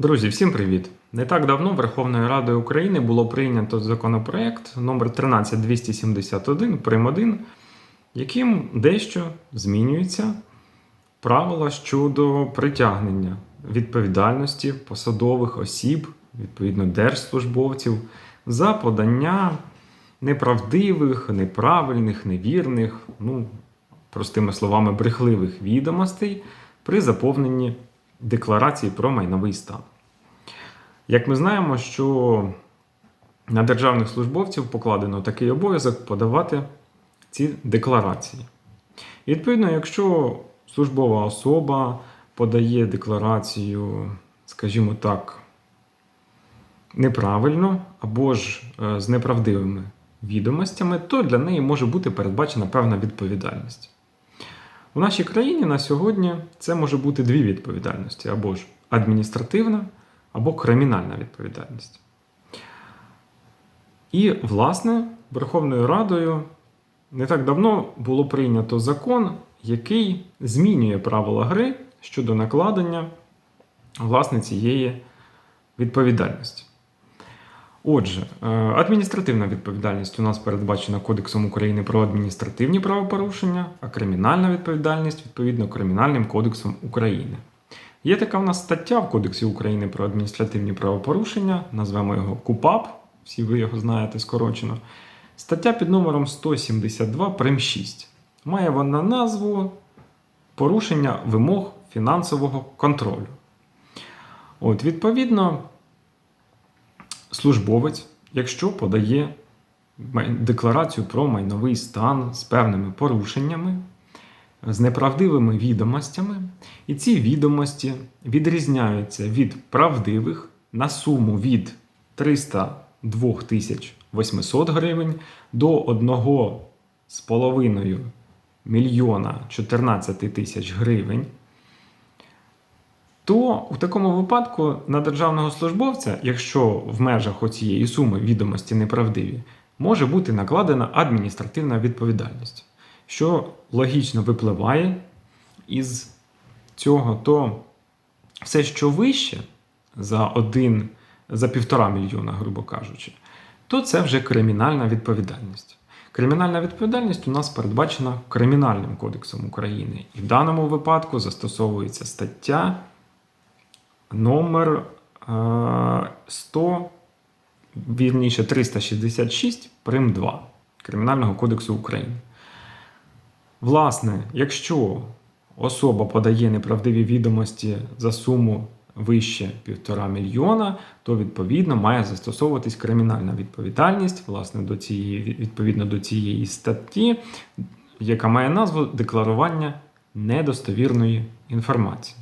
Друзі, всім привіт! Не так давно Верховною Радою України було прийнято законопроект номер 13271 прим. 1, яким дещо змінюються правила щодо притягнення відповідальності посадових осіб, відповідно держслужбовців, за подання неправдивих, неправильних, невірних, ну, простими словами, брехливих відомостей при заповненні декларації про майновий стан. Як ми знаємо, що на державних службовців покладено такий обов'язок подавати ці декларації. Відповідно, якщо службова особа подає декларацію, скажімо так, неправильно або ж е, з неправдивими відомостями, то для неї може бути передбачена певна відповідальність. У нашій країні на сьогодні це може бути дві відповідальності: або ж адміністративна, або кримінальна відповідальність. І, власне, Верховною Радою не так давно було прийнято закон, який змінює правила гри щодо накладення власне цієї відповідальності. Отже, е, адміністративна відповідальність у нас передбачена Кодексом України про адміністративні правопорушення, а кримінальна відповідальність відповідно Кримінальним кодексом України. Є така в нас стаття в Кодексі України про адміністративні правопорушення, назвемо його КУПАП, всі ви його знаєте скорочено. Стаття під номером 172 прим 6. Має вона назву порушення вимог фінансового контролю. От, відповідно, службовець, якщо подає декларацію про майновий стан з певними порушеннями, з неправдивими відомостями, і ці відомості відрізняються від правдивих на суму від 302 800 гривень до 1,5 мільйона 14 тисяч гривень. То у такому випадку на державного службовця, якщо в межах оцієї суми відомості неправдиві, може бути накладена адміністративна відповідальність, що логічно випливає із цього, то все, що вище за один, за півтора мільйона, грубо кажучи, то це вже кримінальна відповідальність. Кримінальна відповідальність у нас передбачена Кримінальним кодексом України, і в даному випадку застосовується стаття номер е, 100, вірніше 366 прим 2 Кримінального кодексу України. Власне, якщо особа подає неправдиві відомості за суму вище 1,5 мільйона, то відповідно має застосовуватись кримінальна відповідальність власне, до цієї, відповідно до цієї статті, яка має назву декларування недостовірної інформації.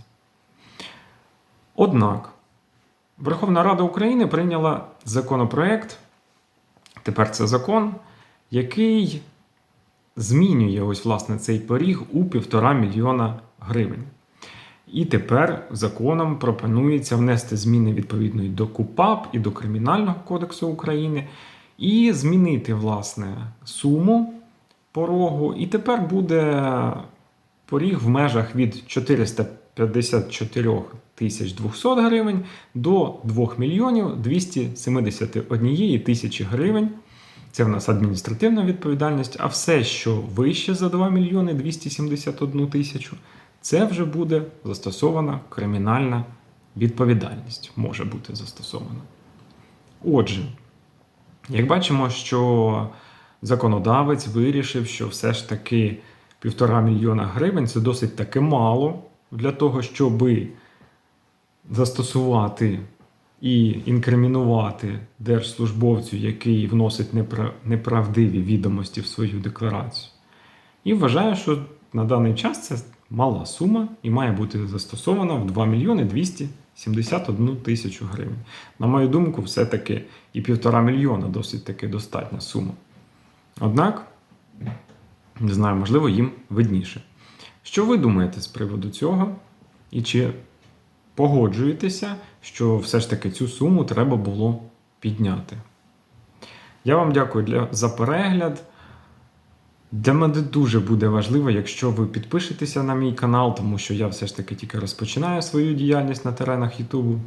Однак Верховна Рада України прийняла законопроект, тепер це закон, який змінює ось власне цей поріг у півтора мільйона гривень. І тепер законом пропонується внести зміни відповідно до КУПАП, і до Кримінального кодексу України, і змінити власне суму порогу. І тепер буде поріг в межах від 454 тисяч 200 гривень до 2 мільйонів 271 тисячі гривень. Це в нас адміністративна відповідальність, а все, що вище за 2 мільйони 271 тисячу, це вже буде застосована кримінальна відповідальність. Може бути застосована. Отже, як бачимо, що законодавець вирішив, що все ж таки півтора мільйона гривень це досить таки мало для того, щоби застосувати і інкримінувати держслужбовцю, який вносить неправдиві відомості в свою декларацію. І вважаю, що на даний час це мала сума і має бути застосована в 2 мільйони 271 тисячу гривень. На мою думку, все-таки і півтора мільйона досить таки достатня сума. Однак, не знаю, можливо, їм видніше. Що ви думаєте з приводу цього? І чи погоджуєтеся, що все ж таки цю суму треба було підняти. Я вам дякую для, за перегляд. Для мене дуже буде важливо, якщо ви підпишетеся на мій канал, тому що я все ж таки тільки розпочинаю свою діяльність на теренах Ютубу.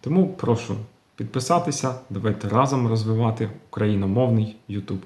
Тому прошу підписатися, давайте разом розвивати україномовний YouTube.